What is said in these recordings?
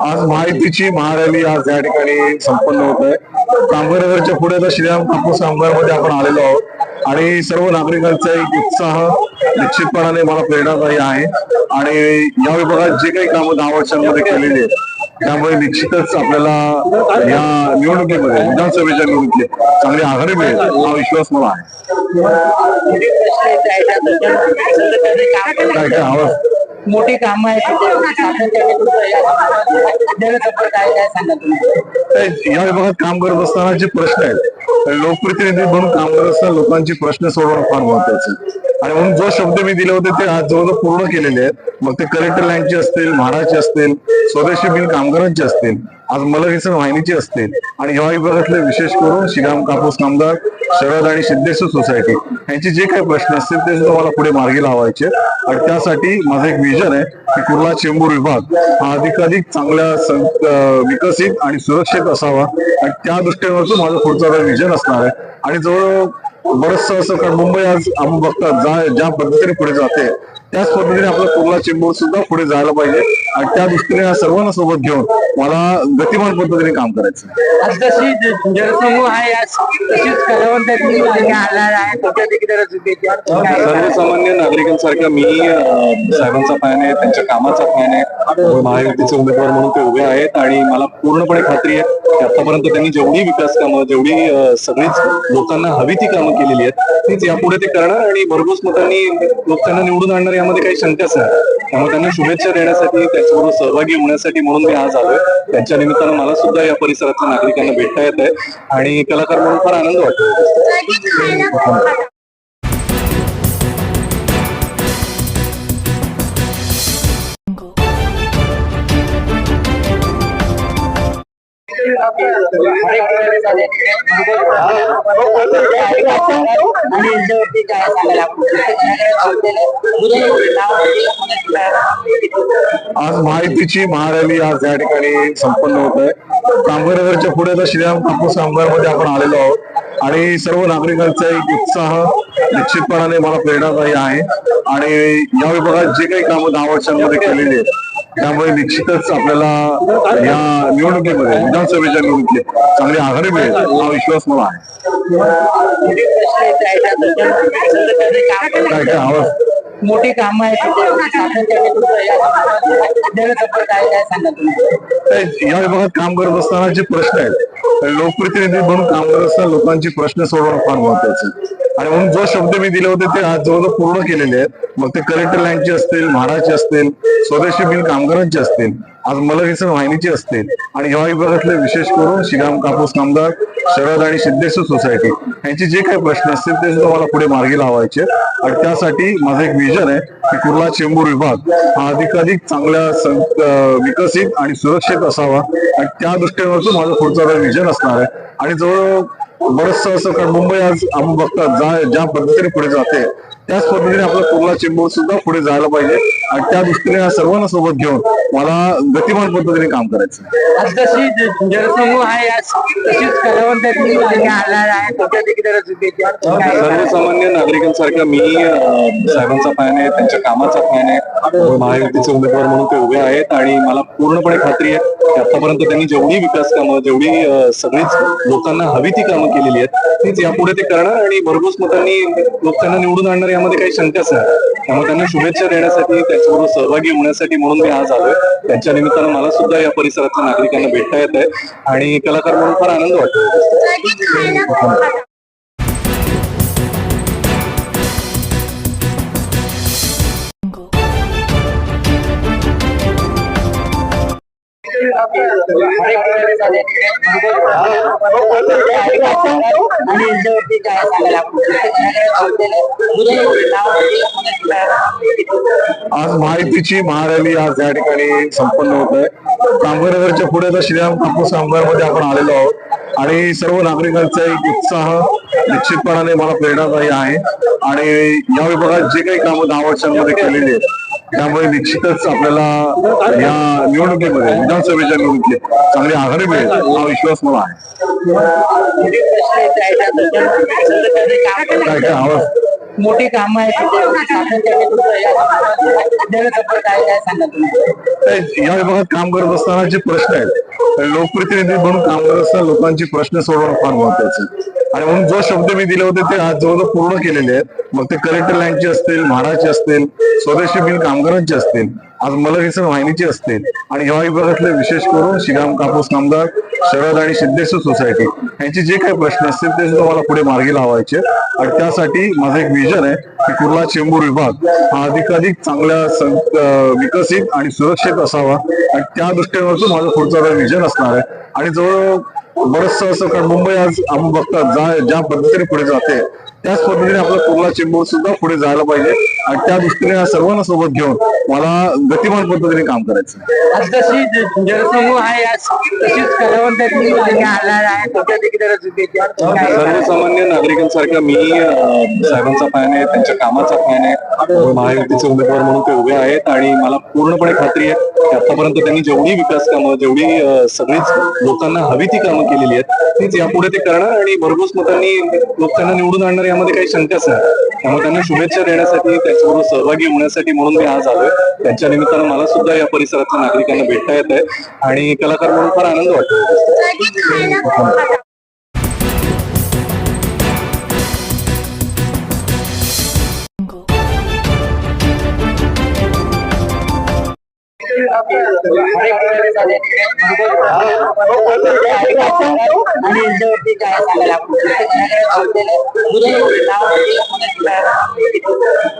आज महायुतीची महारॅली आज या ठिकाणी संपन्न होत आहे. कामगारच्या पुढे तर श्रीराम कापूस कामगारमध्ये आपण आलेलो आहोत. आणि सर्व नागरिकांचा एक उत्साह निश्चितपणाने मला प्रेरणादायी आहे. आणि या विभागात जे काही कामं दहा वर्षांमध्ये केलेली आहेत त्यामुळे निश्चितच आपल्याला या निवडणुकीमध्ये विधानसभेच्या निवडणुकीत चांगली आघाडी मिळेल हा विश्वास मला आहे. काय काय आवाज? मोठी कामं आहेत. ते या विभागात काम करत असताना जे प्रश्न आहेत लोकप्रतिनिधी म्हणून काम करत असताना लोकांचे प्रश्न सोडवणं फार महत्वाचं आहे. आणि म्हणून जो शब्द मी दिले होते ते आज जवळजवळ पूर्ण केलेले आहेत. मग ते कलेक्टर लाईनचे असतील म्हाडाचे असतील स्वदेशी बिल कामगारांचे असतील आज मलकिसन वाहिनीचे असतील आणि ह्या विभागातले विशेष करून श्रीराम कापूस कामगार शरद आणि सिद्धेश्वर सोसायटी यांचे जे काही प्रश्न असतील ते सुद्धा मला पुढे मार्गी लावायचे आणि त्यासाठी माझं एक विजन आहे की कुर्ला चेंबूर विभाग हा अधिकाधिक चांगल्या विकसित आणि सुरक्षित असावा. आणि त्या दृष्टीवरचं माझं पुढचा विजन असणार आहे आणि जवळ बरचसं असं कारण मुंबई आज आपण बघतात जा ज्या पद्धतीने पुढे जाते त्याच पद्धतीने आपला कुर्ला चेंबूर सुद्धा पुढे जायला पाहिजे आणि त्या दृष्टीने या सर्वांना सोबत घेऊन मला गतिमान पद्धतीने काम करायचं. आज जशी ज- जनसमूह आहे आज तशीच? सर्वसामान्य नागरिकांसारखा मी साहेबांचा फॅन आहे त्यांच्या कामाचा फॅन आहे महायुतीचे उमेदवार म्हणून ते उभे आहेत आणि मला पूर्णपणे खात्री आहे आतापर्यंत त्यांनी जेवढी विकास कामं जेवढी सगळीच लोकांना हवी ती कामं केलेली आहेत तीच यापुढे ते करणार आणि भरघोस मतांनी लोक त्यांना निवडून आणणार यामध्ये काही शंकाच नाही. त्यामुळे त्यांना शुभेच्छा देण्यासाठी त्याच्याबरोबर सहभागी होण्यासाठी म्हणून मी आज आलोय. त्यांच्या निमित्तानं मला सुद्धा या परिसरातल्या नागरिकांना भेटता येत आहे आणि कलाकार म्हणून फार आनंद वाटतो आज माहितीची महारॅली आज या ठिकाणी संपन्न होत आहे. कामगारावरच्या पुढे तर श्रीराम कापूस कामगारमध्ये आपण आलेलो आहोत. आणि सर्व नागरिकांचा एक उत्साह निश्चितपणाने मला प्रेरणादायी आहे. आणि या विभागात जे काही कामं दहा वर्षांमध्ये केलेली आहेत त्यामुळे निश्चितच आपल्याला या निवडणुकीमध्ये विधानसभेच्या निवडणुकीत चांगली आघाडी मिळेल हा विश्वास मला आहे. काय काय आवाज? मोठी कामं आहेत. या विभागात काम करत असताना जे प्रश्न आहेत लोकप्रतिनिधी म्हणून काम करत असताना लोकांचे प्रश्न सोडवणं फार महत्वाचं आहे. आणि म्हणून जो शब्द मी दिले होते ते आज जवळजवळ पूर्ण केलेले आहेत. मग ते कलेक्टर लाईनचे असतील म्हाडाचे असतील स्वदेशी बिल कामगारांचे असतील आज मलकिसन वाहिनीचे असतील. आणि ह्या विभागातले विशेष करून श्रीराम कापूस कामगार शरद आणि सिद्धेश्वर सोसायटी यांचे जे काही प्रश्न असतील ते सुद्धा मला पुढे मार्गी लावायचे आणि त्यासाठी माझं एक विजन आहे की कुर्ला चेंबूर विभाग हा अधिकाधिक चांगल्या सं- विकसित आणि सुरक्षित असावा. आणि त्या दृष्टीवरचं माझं पुढचा विजन असणार आहे. आणि जवळ बरचसं असं कारण मुंबई आज आम्ही बघतात जा ज्या पद्धतीने पुढे जाते. त्याच पद्धतीने आपला कुर्ला चेंबूर सुद्धा पुढे जायला पाहिजे आणि त्या दृष्टीने या सर्वांना सोबत घेऊन मला गतिमान पद्धतीने काम करायचं. आज जशी जनसमूह आहे आज तशीच आहे? सर्वसामान्य नागरिकांसारखा मी साहेबांचा फॅन आहे त्यांच्या कामाचा फॅन आहे महायुतीचे उमेदवार म्हणून ते उभे आहेत आणि मला पूर्णपणे खात्री आहे की आतापर्यंत त्यांनी जेवढी विकास कामं जेवढी सगळीच लोकांना हवी ती कामं केलेली आहेत तीच यापुढे ते करणार आणि भरघोस मतांनी लोक त्यांना निवडून आणणार यामध्ये काही शंकाच नाही त्यामुळे त्यांना शुभेच्छा देण्यासाठी त्यांच्याबरोबर सहभागी होण्यासाठी म्हणून मी आज आलोय. त्यांच्या निमित्तानं मला सुद्धा या परिसरातल्या नागरिकांना भेटता येत आहे आणि कलाकार म्हणून फार आनंद वाटतो आज महायुतीची महारॅली आज या ठिकाणी संपन्न होत आहे. कामगारावरच्या पुढे तर श्रीराम कापूस कामगारमध्ये आपण आलेलो आहोत. आणि सर्व नागरिकांचा एक उत्साह निश्चितपणाने मला प्रेरणादायी आहे. आणि या विभागात जे काही कामं दहा वर्षांमध्ये केलेली आहेत त्यामुळे निश्चितच आपल्याला या निवडणुकीमध्ये विधानसभेच्या निवडणुकीत चांगली आघाडी मिळेल हा विश्वास मला आहे. काय काय आवाज? मोठी कामं आहेत. या आहे या विभागात काम करत असताना जे प्रश्न आहेत लोकप्रतिनिधी म्हणून काम करत असताना लोकांचे प्रश्न सोडवणं फार महत्वाचं. आणि म्हणून जो शब्द मी दिले होते ते आज जवळजवळ पूर्ण केलेले आहेत. मग ते कलेक्टर लाईनचे असतील म्हाडाचे असतील स्वदेशी बिल कामगारांचे असतील आज मलगीसन वाहिनीचे असतील. आणि ह्या विभागातले विशेष करून शिगाम कापूस कामगार शरद आणि सिद्धेश्वर सोसायटी यांचे जे काही प्रश्न असतील ते सुद्धा मला पुढे मार्गी लावायचे आणि त्यासाठी माझं एक विजन आहे की कुर्ला चेंबूर विभाग हा अधिकाधिक चांगल्या सं- विकसित आणि सुरक्षित असावा. आणि त्या दृष्टीवरचं माझं पुढचं विजन असणार आहे. आणि जवळ बरचसं असं कारण मुंबई आज आपण बघतात ज्या पद्धतीने पुढे जाते. त्याच पद्धतीने आपला कुर्ला चेंबूर सुद्धा पुढे जायला पाहिजे आणि त्या दृष्टीने या सर्वांना सोबत घेऊन मला गतिमान पद्धतीने काम करायचं. आज जशी जनसमूह आहे आज तशीच कलावंतांनी आहे? सर्वसामान्य नागरिकांसारखा मी साहेबांचा फॅन आहे त्यांच्या कामाचा फॅन आहे महायुतीचे उमेदवार म्हणून ते उभे आहेत आणि मला पूर्णपणे खात्री आहे की आतापर्यंत त्यांनी जेवढी विकास कामं जेवढी सगळीच लोकांना हवी ती कामं केलेली आहेत तीच यापुढे ते करणार आणि भरघोस मतांनी लोक त्यांना निवडून आणणार यामध्ये काही शंकाच नाही. त्यामुळे त्यांना शुभेच्छा देण्यासाठी त्याच्याबरोबर सहभागी होण्यासाठी म्हणून मी आज आलोय. त्यांच्या निमित्तानं मला सुद्धा या परिसरातल्या नागरिकांना भेटता येत आहे आणि कलाकार म्हणून फार आनंद वाटतो आणि काय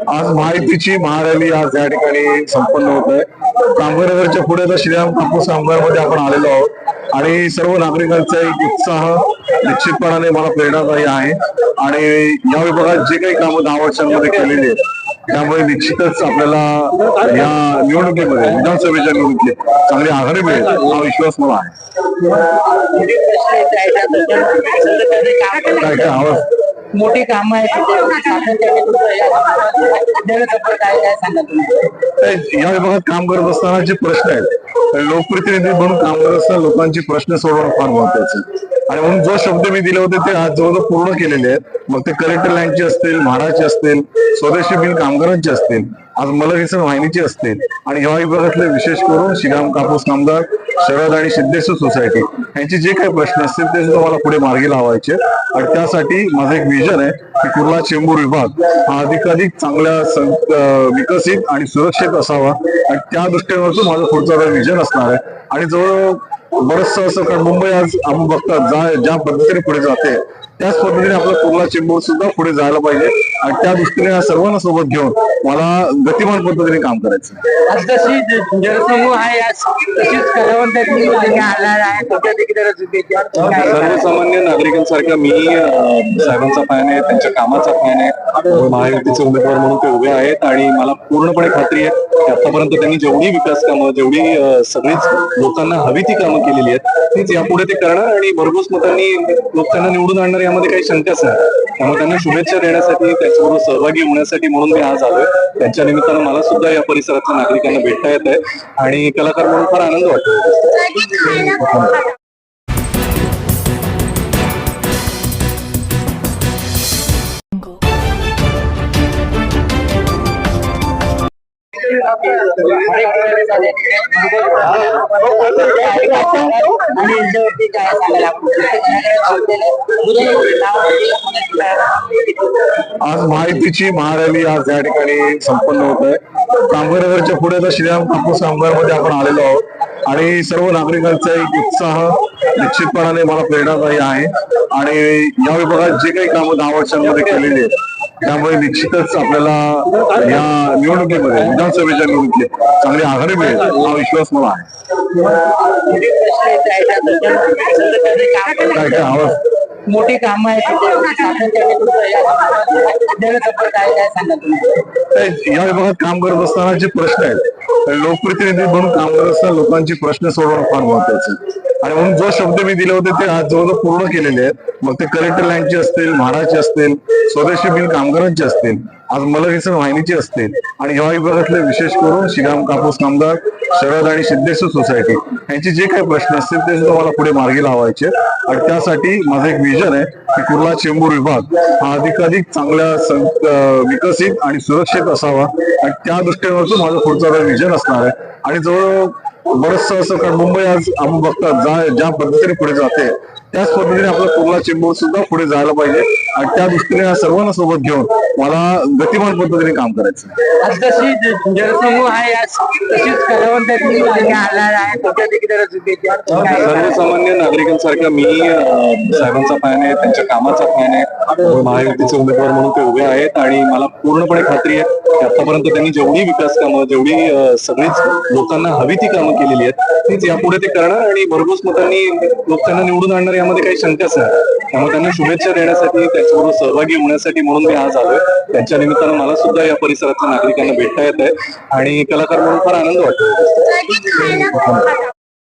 आज महायुतीची महारॅली आज या ठिकाणी संपन्न होत आहे. कामगारनगरच्या पुढे तर श्रीराम कापूस कामगारमध्ये आपण आलेलो आहोत. आणि सर्व नागरिकांचा एक उत्साह निश्चितपणाने मला प्रेरणादायी आहे. आणि या विभागात जे काही कामं दहा वर्षांमध्ये केलेली आहेत त्यामुळे निश्चितच आपल्याला या निवडणुकीमध्ये विधानसभेच्या निवडणुकीत चांगली आघाडी मिळेल हा विश्वास मला आहे. काय काय आवाज? मोठी कामं आहे या विभागात काम करत असताना जे प्रश्न आहेत लोकप्रतिनिधी म्हणून काम करत असताना लोकांचे प्रश्न सोडवणं फार महत्वाचं आहे. आणि म्हणून जो शब्द मी दिले होते ते आज जवळजवळ पूर्ण केलेले आहेत. मग ते कलेक्टर लाईनचे असतील म्हाडाचे असतील स्वदेशी बिल कामगारांचे असतील आज मलगीसन वाहिनीचे असतील. आणि ह्या विभागातले विशेष करून शिगाम कापूस कामगार शरद आणि सिद्धेश्वर सोसायटी यांचे जे काही प्रश्न असतील ते सुद्धा मला पुढे मार्गी लावायचे आणि त्यासाठी माझं एक विजन आहे की कुर्ला चेंबूर विभाग हा अधिकाधिक चांगल्या सं- विकसित आणि सुरक्षित असावा. आणि त्या दृष्टीने माझं पुढचा विजन असणार आहे. आणि जवळ बरचसं असं मुंबई आज आपण बघतात जा- ज्या पद्धतीने पुढे जाते. त्याच पद्धतीने आपला कुर्ला चेंबूर सुद्धा पुढे जायला पाहिजे आणि त्या दृष्टीने या सर्वांना सोबत घेऊन मला गतिमान पद्धतीने काम करायचं. आज जशी जनसमूह आहे आज तशीच आला आहे सांगाल? सर्वसामान्य नागरिकांसारखा मी साहेबांचा फॅन आहे त्यांच्या कामाचा फॅन आहे महायुतीचे उमेदवार म्हणून ते उभे आहेत आणि मला पूर्णपणे खात्री आहे की आतापर्यंत त्यांनी जेवढी विकास कामं जेवढी सगळीच लोकांना हवी ती कामं केलेली आहेत तीच यापुढे ते करणार आणि भरघोस मतांनी लोक त्यांना निवडून आणणार यामध्ये काही शंकाच नाही त्यामुळे त्यांना शुभेच्छा देण्यासाठी त्यांच्याबरोबर सहभागी होण्यासाठी म्हणून मी आज आलोय. त्यांच्या निमित्तानं मला सुद्धा या परिसरातल्या नागरिकांना भेटता येत आहे आणि कलाकार म्हणून फार आनंद वाटतो. आज माहितीची महारॅली आज या ठिकाणी संपन्न होत आहे. कामगारच्या पुढे तर श्रीराम कापूस कामगारमध्ये आपण आलेलो आहोत. आणि सर्व नागरिकांचा एक उत्साह निश्चितपणाने मला प्रेरणादायी आहे. आणि या विभागात जे काही कामं दहा वर्षांमध्ये केलेली आहेत त्यामुळे निश्चितच आपल्याला या निवडणुकीमध्ये विधानसभेच्या निवडणुकीत चांगली आघाडी मिळेल हा विश्वास मला आहे. काय काय आवाज? मोठी कामं आहेत. या आहे या विभागात काम करत असताना जे प्रश्न आहेत लोकप्रतिनिधी म्हणून काम करत असताना लोकांचे प्रश्न सोडवणं फार महत्वाचं. आणि म्हणून जो शब्द मी दिले होते ते आज जवळजवळ पूर्ण केलेले आहेत मग ते कलेक्टर लाईनचे असतील म्हाडाचे असतील स्वदेशी बिल कामगारांचे असतील आज मलगीसन वाहिनीची असतील आणि ह्या विभागातले विशेष करून शिगाम कापूस कामगार शरद आणि सिद्धेश्वर सोसायटी यांचे जे काही प्रश्न असतील ते सुद्धा मला पुढे मार्गी लावायचे आणि त्यासाठी माझं एक विजन आहे की कुर्ला चेंबूर विभाग हा अधिकाधिक चांगल्या सं- विकसित आणि सुरक्षित असावा. आणि त्या दृष्टीनं माझं पुढचं विजन असणार आहे. आणि जवळ बरंच असं कारण मुंबई आज आपण बघतात ज्या पद्धतीने पुढे जाते त्याच पद्धतीने आपला कुर्ला चेंबूर सुद्धा पुढे जायला पाहिजे. त्या दृष्टीने या सर्वांना सोबत घेऊन मला गतिमान पद्धतीने काम करायचं. आज तशी जनसमूह आहे आज तशीच आला आहे देखील. काय- सर्वसामान्य नागरिकांसारखा मी अं, साहेबांचा फॅन आहे त्यांच्या कामाचा फॅन आहे महायुतीचे उमेदवार म्हणून ते उभे आहेत आणि मला पूर्णपणे खात्री आहे की आतापर्यंत त्यांनी जेवढी विकास कामं जेवढी अं, सगळीच लोकांना हवी ती कामं केलेली आहेत तीच यापुढे ते करणार आणि भरघोस मतांनी लोक त्यांना निवडून आणणार यामध्ये काही शंकाच नाही त्यामुळे त्यांना शुभेच्छा देण्यासाठी त्यांच्याबरोबर सहभागी होण्यासाठी म्हणून मी आज आलोय. त्यांच्या निमित्तानं मला सुद्धा या परिसरातल्या नागरिकांना भेटता येत आहे आणि कलाकार म्हणून फार आनंद वाटतो